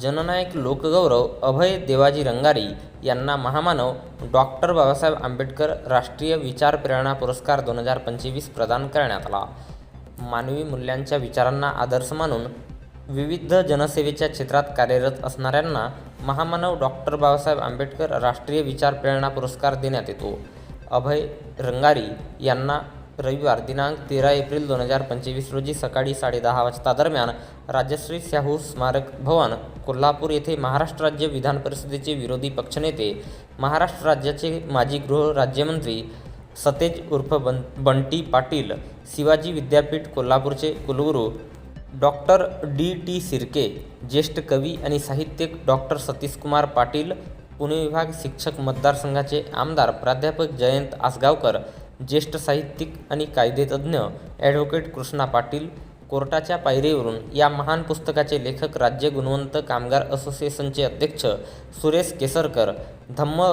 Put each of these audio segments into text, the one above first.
जननायक लोकगौरव अभय देवाजी रंगारी यांना महामानव डॉक्टर बाबासाहेब आंबेडकर राष्ट्रीय विचार प्रेरणा पुरस्कार दोन हजार पंचवीस प्रदान करण्यात आला. मानवी मूल्यांच्या विचारांना आदर्श मानून विविध जनसेवेच्या क्षेत्रात कार्यरत असणाऱ्यांना महामानव डॉक्टर बाबासाहेब आंबेडकर राष्ट्रीय विचार प्रेरणा पुरस्कार देण्यात येतो. अभय रंगारी यांना रविवार दिनांक तेरा एप्रिल दोन हजार पंचवीस रोजी सकाळी साडेदहा वाजता दरम्यान राजश्री शाहू स्मारक भवन कोल्हापूर येथे महाराष्ट्र राज्य विधान परिषदेचे विरोधी पक्षनेते महाराष्ट्र राज्याचे माजी गृह राज्यमंत्री सतेज उर्फ बन बंटी पाटील शिवाजी विद्यापीठ कोल्हापूरचे कुलगुरू डॉक्टर डी टी सिरके ज्येष्ठ कवी आणि साहित्यिक डॉक्टर सतीशकुमार पाटील पुणे विभाग शिक्षक मतदारसंघाचे आमदार प्राध्यापक जयंत आसगावकर ज्येष्ठ साहित्यिक आणि कायदेतज्ञ ॲडव्होकेट कृष्णा पाटील कोर्टाच्या पायरीवरून या महान पुस्तकाचे लेखक राज्य गुणवंत कामगार असोसिएशनचे अध्यक्ष सुरेश केसरकर धम्म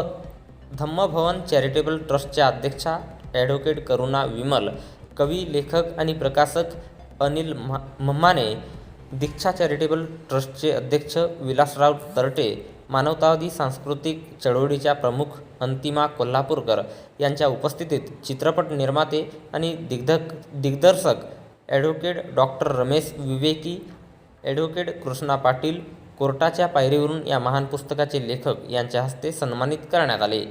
धम्मभवन चॅरिटेबल ट्रस्टच्या अध्यक्षा ॲडव्होकेट करुणा विमल कवी लेखक आणि प्रकाशक अनिल मम्माने दीक्षा चॅरिटेबल ट्रस्टचे अध्यक्ष विलासराव तरटे मानवतावादी सांस्कृतिक चळवळीच्या प्रमुख अंतिमा कोल्हापूरकर यांच्या उपस्थितीत चित्रपट निर्माते आणि दिग्धक दिग्दर्शक ॲडव्होकेट डॉक्टर रमेश विवेकी ॲडव्होकेट कृष्णा पाटील कोर्टाच्या पायरीवरून या महान पुस्तकाचे लेखक यांच्या हस्ते सन्मानित करण्यात आले.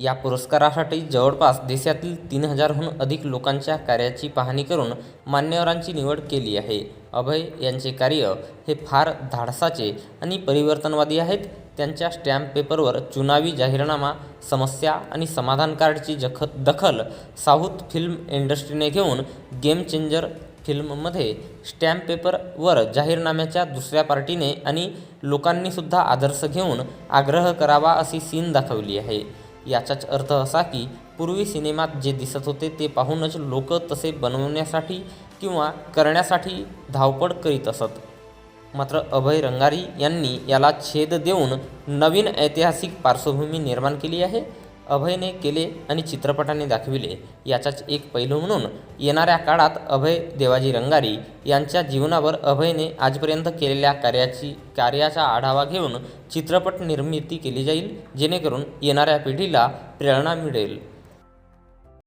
या पुरस्कारासाठी जवळपास देशातील तीन हजारहून अधिक लोकांच्या कार्याची पाहणी करून मान्यवरांची निवड केली आहे. अभय यांचे कार्य हे फार धाडसाचे आणि परिवर्तनवादी आहेत. त्यांच्या स्टॅम्प पेपरवर चुनावी जाहीरनामा समस्या आणि समाधान कार्डची जख दखल साऊथ फिल्म इंडस्ट्रीने घेऊन गेम चेंजर फिल्ममध्ये स्टॅम्प पेपरवर जाहीरनाम्याच्या दुसऱ्या पार्टीने आणि लोकांनीसुद्धा आदर्श घेऊन आग्रह करावा अशी सीन दाखवली आहे. याचाच अर्थ असा की पूर्वी सिनेमात जे दिसत होते ते पाहूनच लोक तसे बनवण्यासाठी किंवा करण्यासाठी धावपळ करीत असत. मात्र अभय रंगारी यांनी याला छेद देऊन नवीन ऐतिहासिक पार्श्वभूमी निर्माण केली आहे. अभयने केले आणि चित्रपटाने दाखविले. याचाच एक पैलू म्हणून येणाऱ्या काळात अभय देवाजी रंगारी यांच्या जीवनावर अभयने आजपर्यंत केलेल्या कार्याची कार्याचा आढावा घेऊन चित्रपट निर्मिती केली जाईल जेणेकरून येणाऱ्या पिढीला प्रेरणा मिळेल.